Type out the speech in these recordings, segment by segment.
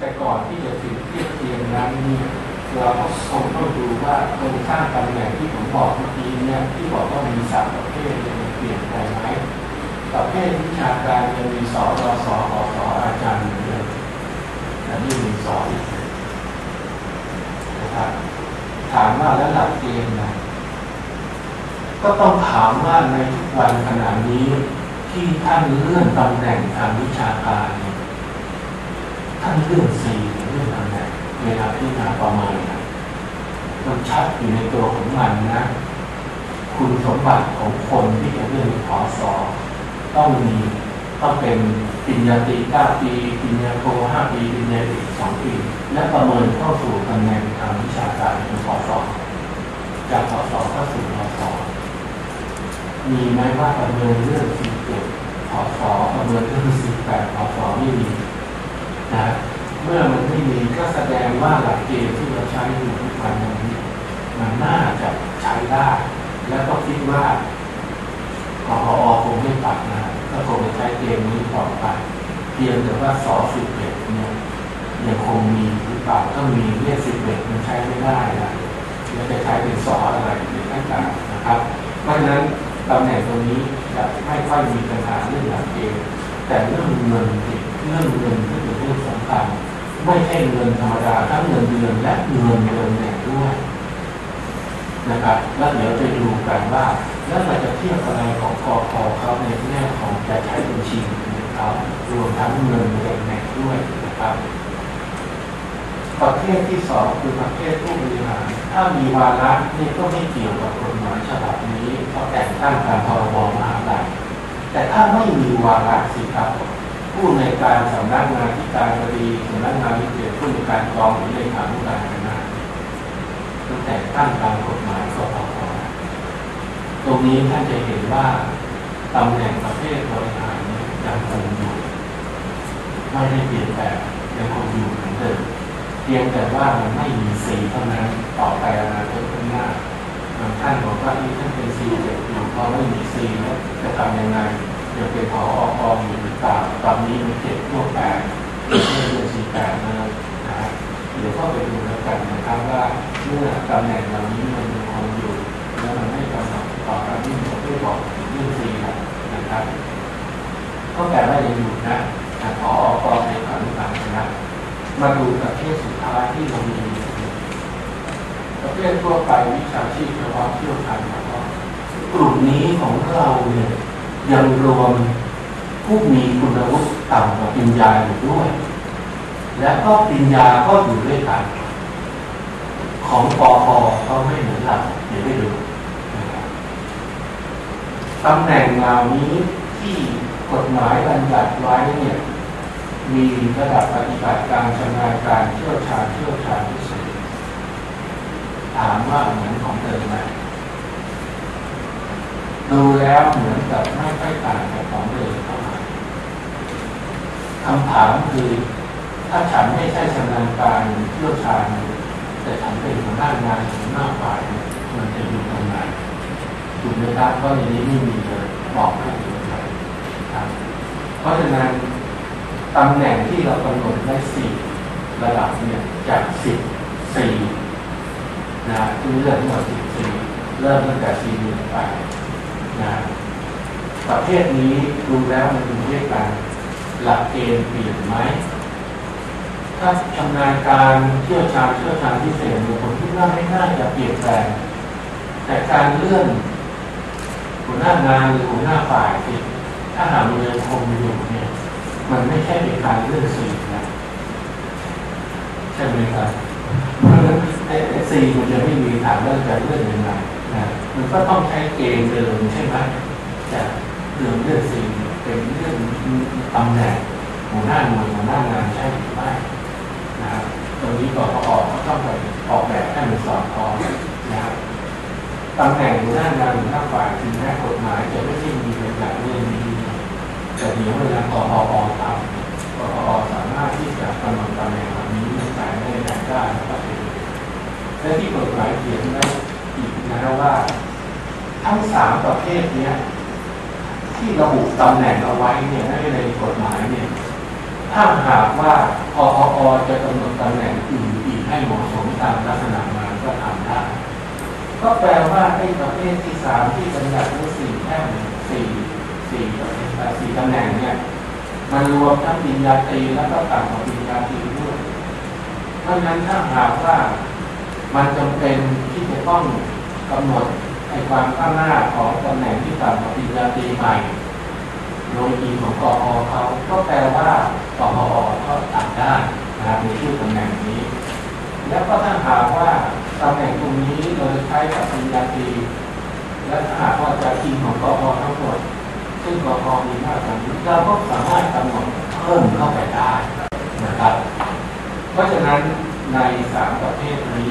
แต่ก่อนที่จะถึงเทียบเทียมนั้นเนี่ยเราก็คงต้องดูว่าโครงสร้างตำแหน่งที่ผมบอกเมื่อกี้เนี่ยที่บอกว่ามีสามประเภทเนี่ยมันเปลี่ยนไปไหมประเภทวิชาการยังมีสอรอสออสออาจารย์อยู่เลยแต่นี่มีสอนนะครับถามว่าแล้วหลักเกณฑ์นะก็ต้องถามว่าในทุกวันขณะนี้ที่ท่านเลื่อนตำแหน่งทางวิชาการเนี่ย ท่านเลื่อนสี่เลื่อนตำแหน่งเวลาที่นาประมาณนะมันชัดอยู่ในตัวของมันนะ คุณสมบัติของคนที่จะเลื่อนขอสอต้องมีต้องเป็นปิญญาตรีเก้าปีปิญญาโทห้าปีปิญญาตรีสองปี และประเมินเข้าสู่ตำแหน่งทางวิชาการเป็นขอสอจากขอสอเข้าสู่ขอสอมีไหมว่าประเมินเรื่องสี่เจ็ดขอสอประเมินเรื่องสี่แปดขอสอไม่มี นะเมื่อมันไม่มีก็แสดงว่าหลักเกณฑ์ที่เราใช้อยู่ทุกวันนี้มันน่าจะใช้ได้ แล้วก็คิดว่าพอคงไม่ตัดนะก็คงจะใช้เกณฑ์นี้ต่อไปเพียงแต่ว่าสอสิบเอ็ดเนี่ยยังคงมีหรือเปล่าถ้ามีเลขสิบเอ็ดมันใช้ไม่ได้นะแล้วจะใช้เป็นสออะไรในต่างๆนะครับ เพราะฉะนั้นตำแหน่งตรงนี้จะไม่ค่อยมีปัญหาเรื่องหลักเกณฑ์แต่เรื่องเงินติดเรื่องเงินที่ เป็นสำคัญไม่ใช่เงินธรรมดาทั้งเงินเดือนและเงินเดือนแหน่งด้วยนะครับแล้วเดี๋ยวไปดูกันว่า แล้วเราจะเทียบอะไรของกอพอเขาในแง่ของจะใช้บัญชีของเขารวมทั้งเงินเดือนแหน่งด้วยนะครับประเภทที่สองคือประเภทผู้บริหารถ้ามีวาระนี่ก็ไม่เกี่ยวกับกฎหมายฉบับนี้เพราะแต่งตั้งตามพรบมหาลัยแต่ถ้าไม่มีวาระสิครับ ผู้ในการสำนักงานที่การบดีสำนักงานวิจัยผู้ในการกองหรือเลขานุการคณะตั้งแต่ตั้งตามกฎหมายก็พอตรงนี้ท่านจะเห็นว่าตำแหน่งประเภทบริหารยังคงอยู่ไม่ได้เปลี่ยนแปลงยังคงอยู่เหมือนเดิมเพียงแต่ว่ามันไม่มีสีเท่านั้นต่อไปอนาคตข้างหน้าบางท่านบอกว่าที่ท่านเป็นซีเจ็ดอยู่พอไม่มีซีแล้วจะทำยังไง จะเป็นพออออยู่หรือเปล่าตอนนี้มีเจ็ดพวกแปดไม่ใช่เรื่องสี่แปดนะนะเดี๋ยวก็ไปดูแล้วกันนะครับว่าเมื่อตำแหน่งเหล่านี้มันยังคงอยู่แล้วมันไม่กำหนดต่อการที่ผมได้บอกเรื่องซีนะครับก็แปลว่ายังอยู่นะพอออในการนุการนะมาดูประเภทสุดท้ายที่เรามีประเภททั่วไปวิชาชีพเฉพาะเที่ยวชาญเฉพาะกลุ่มนี้ของเราเนี่ย ยังรวมผู้มีคุณวุฒิต่ำกว่าปัญญาอยู่ด้วย และก็ปัญญาก็อยู่ด้วยกัน ของปอพอก็ไม่เหมือนเราเดี๋ยวไปดูตำแหน่งเหล่านี้ที่กฎหมายบัญญัติไว้เนี่ยมีระดับปฏิบัติการชำนาญการเชี่ยวชาญเชี่ยวชาญที่สุดถามว่าเหมือนของเดิมไหม ดูแล้วเหมือนกับไม่ค่อยต่างกับของเดิมเท่าไหร่คำถามคือ ถ้าฉันไม่ใช่ชำนาญการเชี่ยวชาญแต่ฉันเป็นหัวหน้างานหัวหน้าฝ่ายมันจะอยู่ตรงไหนถูกไหมครับว่าอย่างนี้ไม่มีเลยบอกไม่ถูกเลยครับ เพราะฉะนั้นตำแหน่งที่เรากำหนดได้สี่ระดับเนี่ยจากสิบสี่นะคือเรื่องทั้งหมดสิบสี่เริ่มตั้งแต่สี่หนึ่งไป นะประเภทนี้ดูแล้วมันเป็นเรียกการหลักเกณฑ์เปลี่ยนไหมถ้าชำนาญการเชี่ยวชาญเชี่ยวชาญพิเศษผมคิดว่าไม่น่าจะเปลี่ยนแปลงแต่การเลื่อนหัวหน้างานหรือหัวหน้าฝ่ายที่ถ้าหากมันยังคงอยู่เนี่ย มันไม่ใช่เป็นการเลื่อนสีนะใช่ไหมครับเพราะฉะนั้นไอ้สีมันจะไม่มีถามเรื่องการเลื่อนยังไงนะ มันก็ต้องใช้เกณฑ์เดิมใช่ไหมจะเรื่องเลื่อนสีเป็นเรื่องตำแหน่งหัวหน้าหน่วยหัวหน้างานใช่หรือไม่นะครับตรงนี้ก็ออกก็ต้องไปออกแบบให้มันสอดคล้องนะครับตำแหน่งหัวหน้างานหัวหน้าฝ่ายถึงแม้กฎหมายจะไม่ใช่มีเป็นแบบเรื่องนี้แต่เดี๋ยวเวลากพอทำกพอสามารถที่จะกำหนดตำแหน่งแบบนี้ในสายได้ได้ได้แล้วก็เป็นและที่กฎหมายเขียนไว้อีกนะว่า ทั้งสามประเภทเนี้ยที่ระบุตำแหน่งเอาไว้เนี่ยในกฎหมายเนี่ยถ้าหากว่าอออจะกำหนดตำแหน่งอื่นอีกให้เหมาะสมตามลักษณะงานก็ทำได้ ก็แปลว่าไอ้ประเภทที่สามที่บัญญัติไว้สี่แท่งสี่สี่ประเภทสี่ตำแหน่งเนี่ยมันรวมทั้งปริญญาตรีแล้วก็ต่างกับปริญญาตรีด้วยเพราะฉะนั้นถ้าหากว่ามันจำเป็นที่จะต้องกำหนด ไอ้ความข้างหน้าของตำแหน่งที่ต่างกับปริญญาตรีใหม่โดยอีของกอเขาก็แปลว่ากอก็ตัดได้นะครับในชื่อตำแหน่งนี้ แล้วก็ถ้าหากว่าตำแหน่งตรงนี้เราจะใช้กับปริญญาตรีและถ้าหากว่าจะทีของกอทั้งหมดซึ่งกอมีมากกว่านี้เราก็สามารถกำหนดเพิ่มเข้าไปได้นะครับ เพราะฉะนั้นในสามประเภทนี้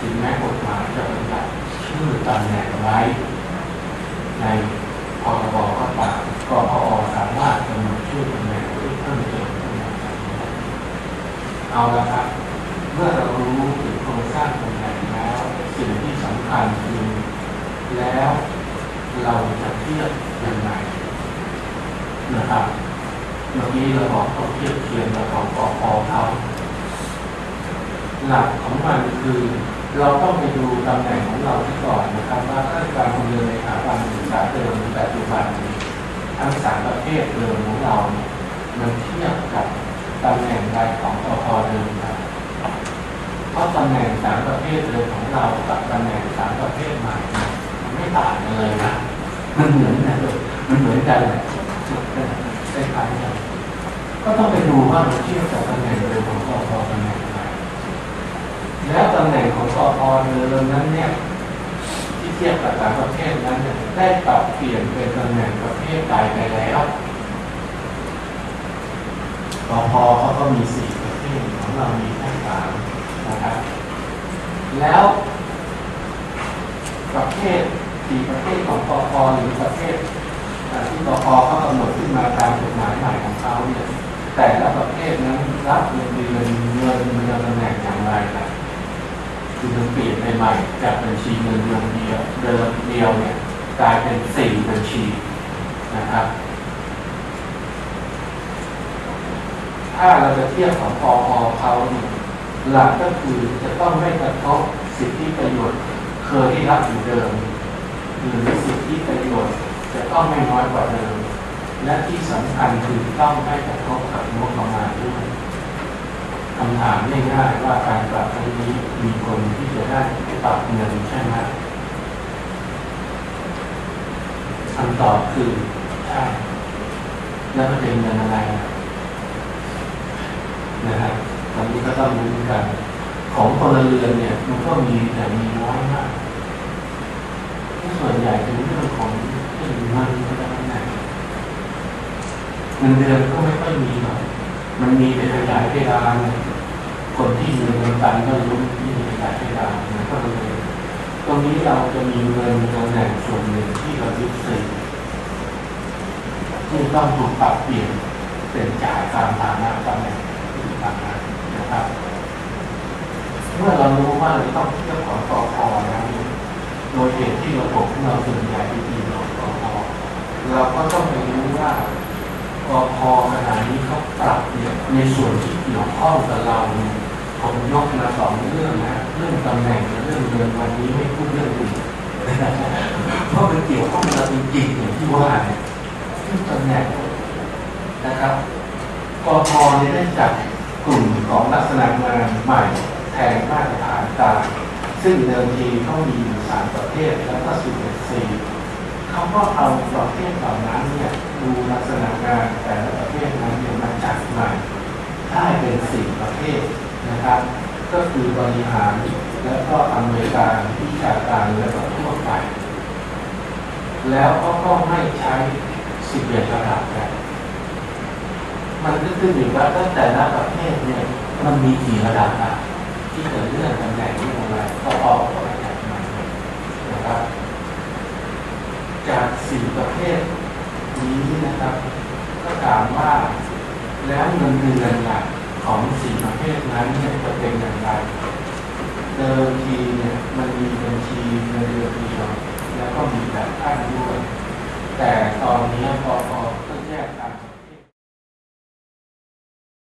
ถึงแม้กฎหมายจะบัญญัติ ชื่อตำแหน่งไว้ในพรบก็ตามกพอสามารถกำหนดชื่อตำแหน่งที่เพิ่มเติมเอาละครับ เมื่อเรารู้ถึงโครงสร้างตำแหน่งแล้ว สิ่งที่สำคัญคือแล้วเราจะเทียบยังไงนะครับเมื่อกี้เราบอกต้องเทียบเทียงกับของกพเขาหลักของมันคือ เราต้องไปดูตำแหน่งของเราที่ก่อนนะครับว่าข้าการคนเดินในสถาบันศึกษาเดิมในปัจจุบันทั้งสามประเภทเดิมของเราเนี่ยมันเทียบกับตำแหน่งใดของกพเดิมครับเพราะตำแหน่งสามประเภทเดิมของเรากับตำแหน่งสามประเภทใหม่ไม่ต่างกันเลยนะมันเหมือนกันเลยมันเหมือนกันแหละคล้ายๆกันก็ต้องไปดูว่ามันเทียบกับตำแหน่งเดิมของกพตำแหน่งไหน แล้วตำแหน่งของกอเดิมนั้นเนี่ยที่เทียบกับต่างประเทศนั้นเนี่ยได้ปรับเปลี่ยนเป็นตำแหน่งประเภทใดไปแล้วกอพเขาก็มีสี่ประเภทของเรามีแค่สามนะครับ แล้วประเภทสี่ประเภทของกอพหรือประเภทที่กอพเขากำหนดขึ้นมาตามกฎหมายใหม่ของเขาเนี่ยแต่ละประเภทนั้นรับเงินเดือนเงินมันจะตำแหน่งอย่างไรนะ คือมันเปลี่ยนใหม่จากบัญชีเงินเดือนเดียวเดิมเดียวเนี่ยกลายเป็นสี่บัญชีนะครับ ถ้าเราจะเทียบของพอเขาเนี่ยหลักก็คือจะต้องไม่กระทบสิทธิประโยชน์เคยที่รับอยู่เดิมหรือสิทธิประโยชน์จะต้องไม่น้อยกว่าเดิม และที่สำคัญคือต้องไม่กระทบกับงบประมาณด้วย คำถามง่ายๆว่าการปรับครั้งนี้มีคนที่จะได้ปรับเงินใช่ไหมคำตอบคือใช่แล้วมันเป็นเงินอะไรนะครับตอนนี้ก็ต้องรู้กัน ของพลเรือนเนี่ย มันก็มีแต่มีน้อยมากส่วนใหญ่เป็นเรื่องของเรื่องเงินก็ได้ไหนเงินเดือนก็ไม่ค่อยมีหรอกมันมีแต่ขยายเพดาน คนที่มีเงินตันก็รู้ที่มีขยายเพดานมันก็เลยตรงนี้เราจะมีเงินตำแหน่งส่วนหนึ่งที่เรายึดติดที่ต้องถูกปรับเปลี่ยนเป็นจ่ายตามฐานะตำแหน่งที่ต่างกันนะครับ เมื่อเรารู้ว่าเราต้องเทียบของกพแล้วโดยเหตุที่ระบบของเราส่วนใหญ่ที่ดีของกพเราก็ต้องไปรู้ว่า กพขณะนี้เขาปรับเนี่ยในส่วนที่เกี่ยวข้องกับเราเนี่ยผมยกมาสองเรื่องนะเรื่องตำแหน่งกับเรื่องเงินวันนี้ไม่พูดเรื่องอื่นเพราะมันเกี่ยวข้องกับเราจริงๆอย่างที่ว่าเนี่ยเรื่องตำแหน่งนะครับกพเนี่ยได้จัดกลุ่มของลักษณะงานใหม่แทนมาตรฐานกลางซึ่งเดิมทีเขามีอยู่สามประเภทแล้วก็สิบเอ็ดสี่ เขาก็เอาประเภทเหล่านั้นเนี่ยดูลักษณะงานแต่ละประเภทนั้นเนี่ยมาจัดใหม่ได้เป็นสี่ประเภทนะครับ ก็คือบริหารแล้วก็อำนวยการวิชาการแล้วก็ทั่วไป แล้วก็ก็ไม่ใช้สิบเอ็ดระดับกันมันก็ขึ้นอยู่ว่าตั้งแต่ละประเภทเนี่ยมันมีกี่ระดับอะที่เกิดเรื่องตำแหน่งนี้อะไรก็ออกมาจากมันนะครับ จากสี่ประเภทนี้นะครับ ก็ถามว่าแล้วเงินเดือนหลักของสี่ประเภทนั้นเนี่ยจะเป็นอย่างไรเดิมทีเนี่ยมันมีบัญชีเงินเดือนเดียวแล้วก็มีแบบขั้นด้วย แต่ตอนนี้พอพอก็แยกกัน